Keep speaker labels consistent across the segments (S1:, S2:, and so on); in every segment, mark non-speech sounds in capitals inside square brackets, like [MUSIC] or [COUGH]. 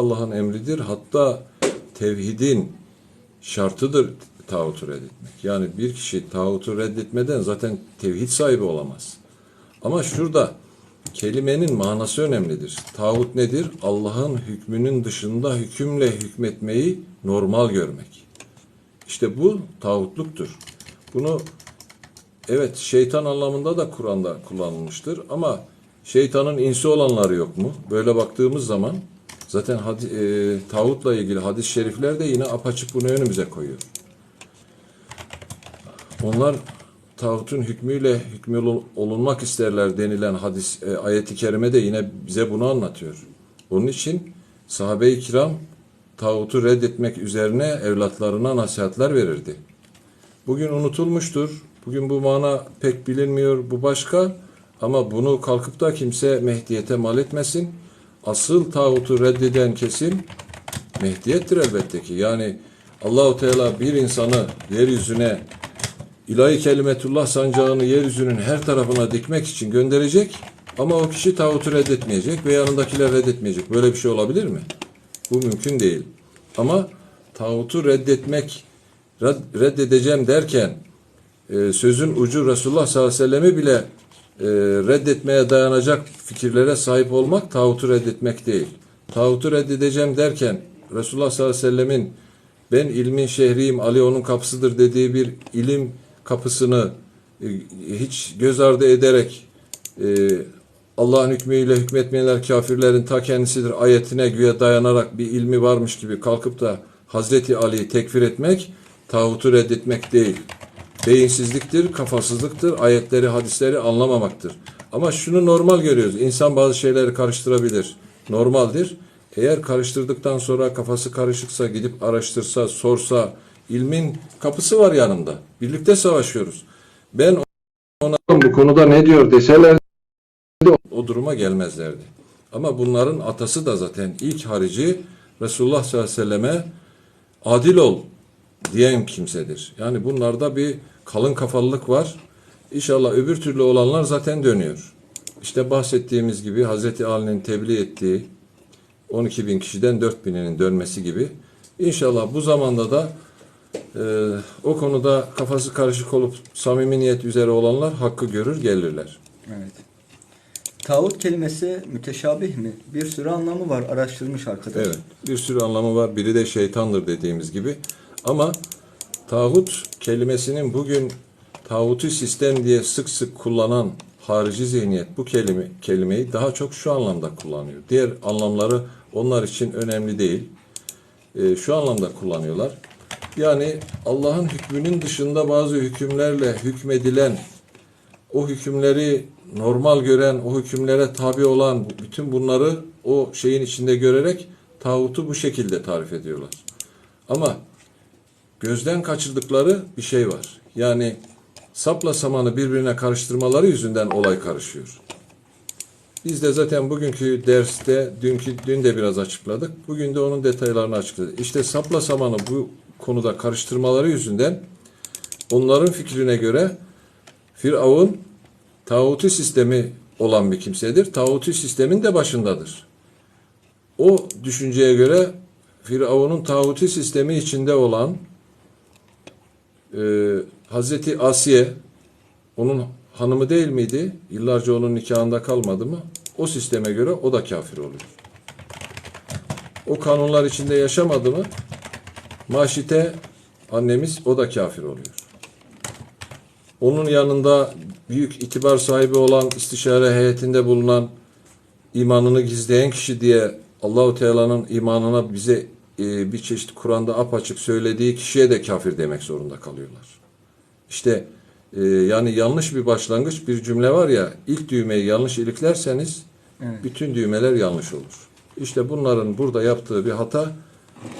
S1: Allah'ın emridir. Hatta tevhidin şartıdır tağutu reddetmek. Yani bir kişi tağutu reddetmeden zaten tevhid sahibi olamaz. Ama şurada kelimenin manası önemlidir. Tağut nedir? Allah'ın hükmünün dışında hükümle hükmetmeyi normal görmek. İşte bu tağutluktur. Bunu evet şeytan anlamında da Kur'an'da kullanılmıştır ama şeytanın insi olanları yok mu? Böyle baktığımız zaman zaten hadi, e, tağutla ilgili hadis-i şerifler de yine apaçık bunu önümüze koyuyor. Onlar tağutun hükmüyle hükmü ol- olunmak isterler denilen hadis e, ayeti kerime de yine bize bunu anlatıyor. Onun için sahabe-i kiram tağutu reddetmek üzerine evlatlarına nasihatler verirdi. Bugün unutulmuştur. Bugün bu mana pek bilinmiyor. Bu başka. Ama bunu kalkıp da kimse Mehdiyete mal etmesin. Asıl tağutu reddeden kesim Mehdiyettir elbette ki. Yani Allahu Teala bir insanı yeryüzüne ilahi kelimetullah sancağını yeryüzünün her tarafına dikmek için gönderecek ama o kişi tağutu reddetmeyecek ve yanındakiler reddetmeyecek. Böyle bir şey olabilir mi? Bu mümkün değil. Ama tağutu reddetmek, red- reddedeceğim derken e, sözün ucu Resulullah sallallahu aleyhi ve sellem'i bile e, reddetmeye dayanacak fikirlere sahip olmak tağutu reddetmek değil. Tağutu reddedeceğim derken Resulullah sallallahu aleyhi ve sellemin ben ilmin şehriyim, Ali onun kapısıdır dediği bir ilim kapısını e, hiç göz ardı ederek e, Allah'ın hükmüyle hükmetmeyenler kafirlerin ta kendisidir ayetine güya dayanarak bir ilmi varmış gibi kalkıp da Hazreti Ali'yi tekfir etmek tağutu reddetmek değil. Beyinsizliktir, kafasızlıktır, ayetleri, hadisleri anlamamaktır. Ama şunu normal görüyoruz. İnsan bazı şeyleri karıştırabilir. Normaldir. Eğer karıştırdıktan sonra kafası karışıksa gidip araştırsa, sorsa, ilmin kapısı var yanımda. Birlikte savaşıyoruz. Ben ona bu konuda ne diyor deseler o duruma gelmezlerdi. Ama bunların atası da zaten ilk harici Resulullah sallallahu aleyhi ve selleme adil ol diyen kimsedir. Yani bunlarda bir kalın kafalılık var. İnşallah öbür türlü olanlar zaten dönüyor. İşte bahsettiğimiz gibi Hazreti Ali'nin tebliğ ettiği 12 bin kişiden 4 bininin dönmesi gibi. İnşallah bu zamanda da e, o konuda kafası karışık olup samimi niyet üzere olanlar hakkı görür gelirler.
S2: Evet. Tağut kelimesi müteşabih mi? Bir sürü anlamı var araştırmış arkadaş.
S1: Evet. Bir sürü anlamı var. Biri de şeytandır dediğimiz gibi. Ama tağut kelimesinin bugün tağutu sistem diye sık sık kullanan harici zihniyet bu kelime, kelimeyi daha çok şu anlamda kullanıyor. Diğer anlamları onlar için önemli değil. Ee, şu anlamda kullanıyorlar. Yani Allah'ın hükmünün dışında bazı hükümlerle hükmedilen o hükümleri normal gören, o hükümlere tabi olan bütün bunları o şeyin içinde görerek tağutu bu şekilde tarif ediyorlar. Ama gözden kaçırdıkları bir şey var. Yani sapla samanı birbirine karıştırmaları yüzünden olay karışıyor. Biz de zaten bugünkü derste, dünkü dün de biraz açıkladık. Bugün de onun detaylarını açıkladık. İşte sapla samanı bu konuda karıştırmaları yüzünden onların fikrine göre Firavun tağutu sistemi olan bir kimsedir. Tağutu sistemin de başındadır. O düşünceye göre Firavun'un tağutu sistemi içinde olan e, Hazreti Asiye onun hanımı değil miydi? Yıllarca onun nikahında kalmadı mı? O sisteme göre o da kafir oluyor. O kanunlar içinde yaşamadı mı? Maşite annemiz o da kafir oluyor. Onun yanında büyük itibar sahibi olan istişare heyetinde bulunan imanını gizleyen kişi diye Allahu Teala'nın imanına bize e, bir çeşit Kur'an'da apaçık söylediği kişiye de kafir demek zorunda kalıyorlar. İşte e, yani yanlış bir başlangıç bir cümle var ya ilk düğmeyi yanlış iliklerseniz
S2: Evet.
S1: bütün düğmeler yanlış olur. İşte bunların burada yaptığı bir hata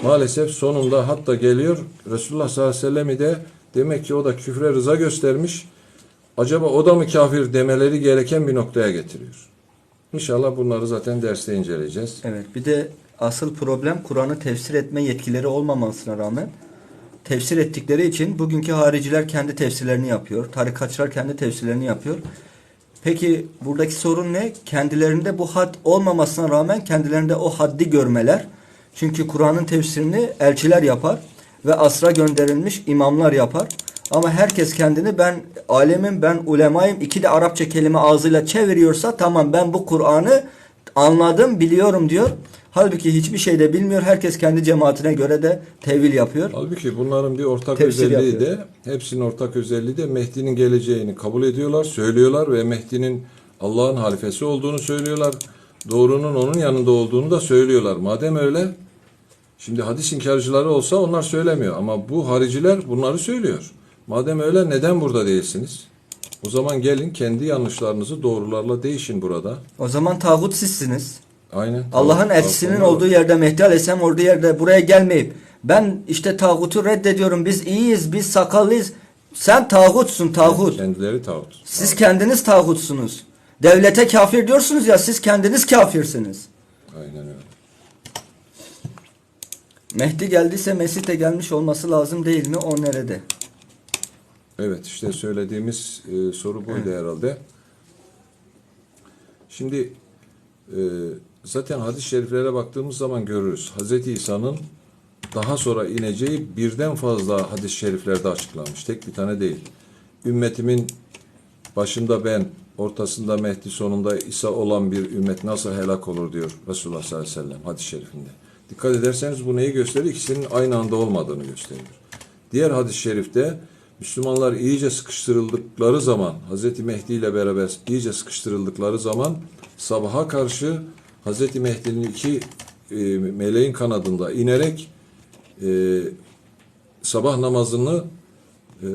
S1: maalesef sonunda hatta geliyor Resulullah sallallahu aleyhi ve sellem'i de demek ki o da küfre rıza göstermiş. Acaba o da mı kafir demeleri gereken bir noktaya getiriyor. İnşallah bunları zaten derste inceleyeceğiz.
S2: Evet. Bir de asıl problem Kur'an'ı tefsir etme yetkileri olmamasına rağmen tefsir ettikleri için bugünkü hariciler kendi tefsirlerini yapıyor. Tarikatçılar kendi tefsirlerini yapıyor. Peki buradaki sorun ne? Kendilerinde bu had olmamasına rağmen kendilerinde o haddi görmeler Çünkü Kur'an'ın tefsirini elçiler yapar ve asra gönderilmiş imamlar yapar. Ama herkes kendini ben alemim, ben ulemayım, iki de Arapça kelime ağzıyla çeviriyorsa tamam ben bu Kur'an'ı anladım, biliyorum diyor. Halbuki hiçbir şey de bilmiyor. Herkes kendi cemaatine göre de tevil yapıyor.
S1: Halbuki bunların bir ortak
S2: Tefsir
S1: özelliği
S2: yapıyor.
S1: de, hepsinin ortak özelliği de Mehdi'nin geleceğini kabul ediyorlar, söylüyorlar ve Mehdi'nin Allah'ın halifesi olduğunu söylüyorlar. Doğrunun onun yanında olduğunu da söylüyorlar. Madem öyle, şimdi hadis inkarcıları olsa onlar söylemiyor ama bu hariciler bunları söylüyor. Madem öyle neden burada değilsiniz? O zaman gelin kendi yanlışlarınızı doğrularla değişin burada.
S2: O zaman tağut sizsiniz.
S1: Aynen.
S2: Allah'ın elçisinin olduğu yerde Mehdi Aleyhisselam olduğu yerde buraya gelmeyip ben işte tağutu reddediyorum biz iyiyiz biz sakallıyız. Sen tağutsun tağut.
S1: Kendileri tağut.
S2: Siz kendiniz tağutsunuz. Devlete kafir diyorsunuz ya siz kendiniz kafirsiniz.
S1: Aynen öyle.
S2: Mehdi geldiyse Mesih de gelmiş olması lazım değil mi? O nerede?
S1: Evet işte söylediğimiz e, soru buydu herhalde. Şimdi e, zaten hadis-i şeriflere baktığımız zaman görürüz. Hz. İsa'nın daha sonra ineceği birden fazla hadis-i şeriflerde açıklanmış. Tek bir tane değil. Ümmetimin başında ben, ortasında Mehdi, sonunda İsa olan bir ümmet nasıl helak olur diyor Resulullah sallallahu aleyhi ve sellem hadis-i şerifinde. Dikkat ederseniz bu neyi gösteriyor? İkisinin aynı anda olmadığını gösteriyor. Diğer hadis-i şerifte Müslümanlar iyice sıkıştırıldıkları zaman, Hz. Mehdi ile beraber iyice sıkıştırıldıkları zaman sabaha karşı Hz. Mehdi'nin iki e, meleğin kanadında inerek e, sabah namazını e,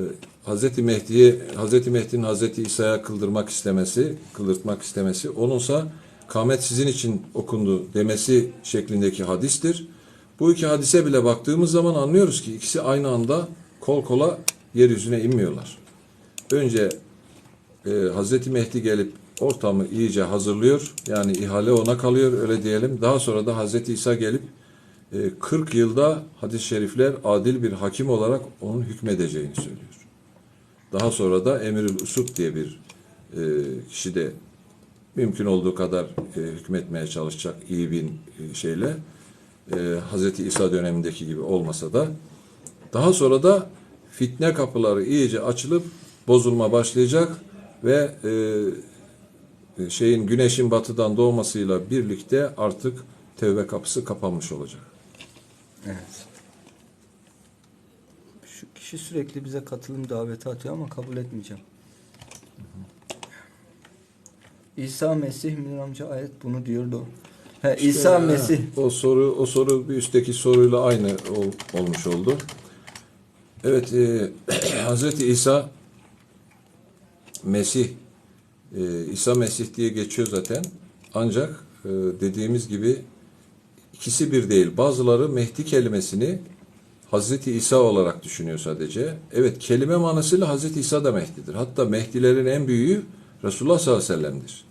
S1: Hz. Mehdi'ye Hz. Mehdi'nin Hz. İsa'ya kıldırmak istemesi, kıldırtmak istemesi, onunsa kâmet sizin için okundu demesi şeklindeki hadistir. Bu iki hadise bile baktığımız zaman anlıyoruz ki ikisi aynı anda kol kola yeryüzüne inmiyorlar. Önce e, Hazreti Mehdi gelip ortamı iyice hazırlıyor. Yani ihale ona kalıyor öyle diyelim. Daha sonra da Hazreti İsa gelip e, 40 yılda hadis-i şerifler adil bir hakim olarak onun hükmedeceğini söylüyor. Daha sonra da Emirül Usud diye bir e, kişi de mümkün olduğu kadar e, hükmetmeye çalışacak iyi bir e, şeyle e, Hazreti İsa dönemindeki gibi olmasa da daha sonra da fitne kapıları iyice açılıp bozulma başlayacak ve e, e, şeyin güneşin batıdan doğmasıyla birlikte artık tevbe kapısı kapanmış olacak.
S2: Evet. Şu kişi sürekli bize katılım daveti atıyor ama kabul etmeyeceğim. İsa Mesih Münir amca ayet bunu diyordu. He, İsa
S1: İşte,
S2: Mesih.
S1: ha, O soru o soru bir üstteki soruyla aynı ol- olmuş oldu. Evet, e, [CLEARS THROAT] Hazreti İsa Mesih e, İsa Mesih diye geçiyor zaten. Ancak e, dediğimiz gibi ikisi bir değil. Bazıları Mehdi kelimesini Hazreti İsa olarak düşünüyor sadece. Evet, kelime manasıyla Hazreti İsa da Mehdi'dir. Hatta Mehdilerin en büyüğü Resulullah sallallahu aleyhi ve sellem'dir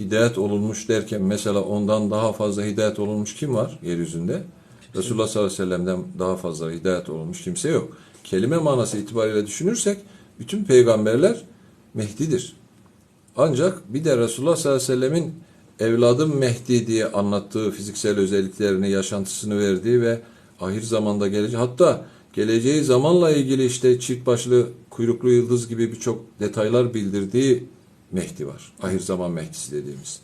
S1: hidayet olunmuş derken mesela ondan daha fazla hidayet olunmuş kim var yeryüzünde? Resulullah sallallahu aleyhi ve sellem'den daha fazla hidayet olunmuş kimse yok. Kelime manası itibariyle düşünürsek bütün peygamberler Mehdi'dir. Ancak bir de Resulullah sallallahu aleyhi ve sellemin evladım Mehdi diye anlattığı fiziksel özelliklerini, yaşantısını verdiği ve ahir zamanda gelecek hatta geleceği zamanla ilgili işte çift başlı kuyruklu yıldız gibi birçok detaylar bildirdiği Mehdi var. Ahir zaman Mehdisi dediğimiz.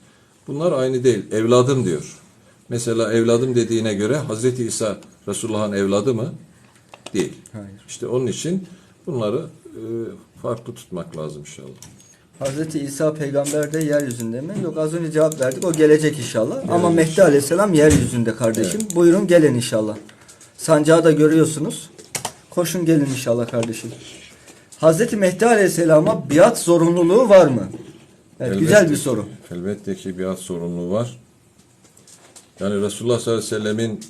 S1: Bunlar aynı değil. Evladım diyor. Mesela evladım dediğine göre Hazreti İsa Resulullah'ın evladı mı? Değil.
S2: Hayır.
S1: İşte onun için bunları e, farklı tutmak lazım inşallah.
S2: Hazreti İsa peygamber de yeryüzünde mi? Yok az önce cevap verdik. O gelecek inşallah. Ama
S1: Gelecek
S2: Mehdi
S1: inşallah.
S2: Aleyhisselam yeryüzünde kardeşim. Buyurun gelin inşallah. Sancağı da görüyorsunuz. Koşun gelin inşallah kardeşim. Hazreti Mehdi Aleyhisselam'a biat zorunluluğu var mı? Evet,
S1: Elbette
S2: güzel bir soru.
S1: Elbette ki biat sorumluluğu var. Yani Resulullah sallallahu aleyhi ve sellemin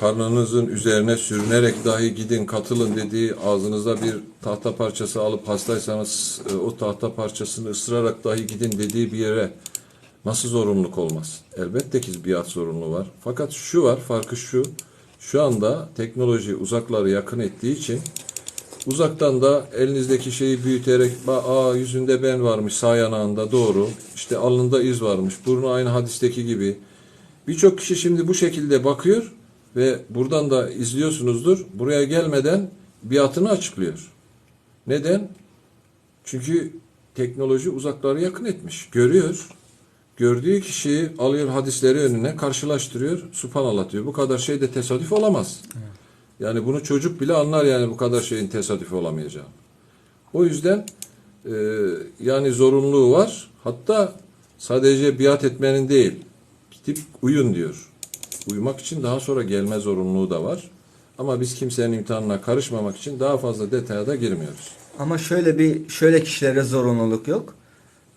S1: karnınızın üzerine sürünerek dahi gidin katılın dediği ağzınıza bir tahta parçası alıp hastaysanız e, o tahta parçasını ısırarak dahi gidin dediği bir yere nasıl zorunluluk olmaz? Elbette ki biat zorunluluğu var. Fakat şu var, farkı şu. Şu anda teknoloji uzakları yakın ettiği için Uzaktan da elinizdeki şeyi büyüterek aa yüzünde ben varmış sağ yanağında doğru. işte alnında iz varmış. Burnu aynı hadisteki gibi. Birçok kişi şimdi bu şekilde bakıyor ve buradan da izliyorsunuzdur. Buraya gelmeden biatını açıklıyor. Neden? Çünkü teknoloji uzakları yakın etmiş. Görüyor. Gördüğü kişiyi alıyor hadisleri önüne karşılaştırıyor. Subhanallah diyor. Bu kadar şey de tesadüf olamaz. Yani bunu çocuk bile anlar yani bu kadar şeyin tesadüf olamayacağı. O yüzden e, yani zorunluluğu var. Hatta sadece biat etmenin değil. Gidip uyun diyor. Uyumak için daha sonra gelme zorunluluğu da var. Ama biz kimsenin imtihanına karışmamak için daha fazla detaya da girmiyoruz.
S2: Ama şöyle bir şöyle kişilere zorunluluk yok.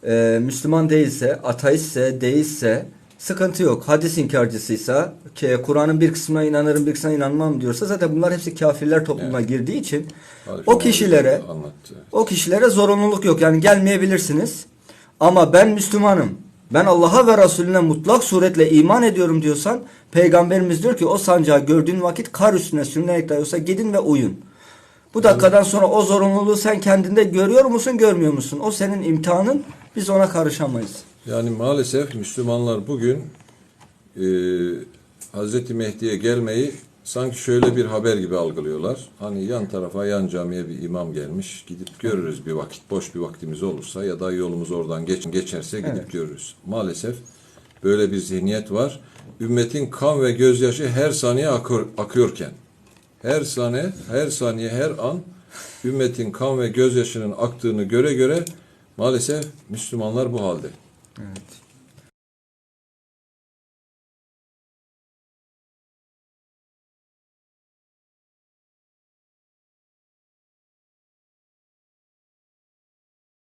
S2: Ee, Müslüman değilse, ateistse, deistse sıkıntı yok. Hadis inkarcısıysa, ki Kur'an'ın bir kısmına inanırım, bir kısmına inanmam diyorsa zaten bunlar hepsi kafirler toplumuna girdiği için o
S1: abi
S2: kişilere
S1: anlattı.
S2: o kişilere zorunluluk yok. Yani gelmeyebilirsiniz. Ama ben Müslümanım. Ben Allah'a ve Resulüne mutlak suretle iman ediyorum diyorsan Peygamberimiz diyor ki o sancağı gördüğün vakit kar üstüne sürünerek dayanıyorsa gidin ve uyun. Bu dakikadan sonra o zorunluluğu sen kendinde görüyor musun görmüyor musun? O senin imtihanın biz ona karışamayız.
S1: Yani maalesef Müslümanlar bugün e, Hazreti Mehdi'ye gelmeyi sanki şöyle bir haber gibi algılıyorlar. Hani yan tarafa, yan camiye bir imam gelmiş. Gidip görürüz bir vakit, boş bir vaktimiz olursa ya da yolumuz oradan geç, geçerse gidip
S2: Evet.
S1: görürüz. Maalesef böyle bir zihniyet var. Ümmetin kan ve gözyaşı her saniye akıyor, akıyorken, her saniye, her saniye, her an ümmetin kan ve gözyaşının aktığını göre göre maalesef Müslümanlar bu halde.
S2: Evet.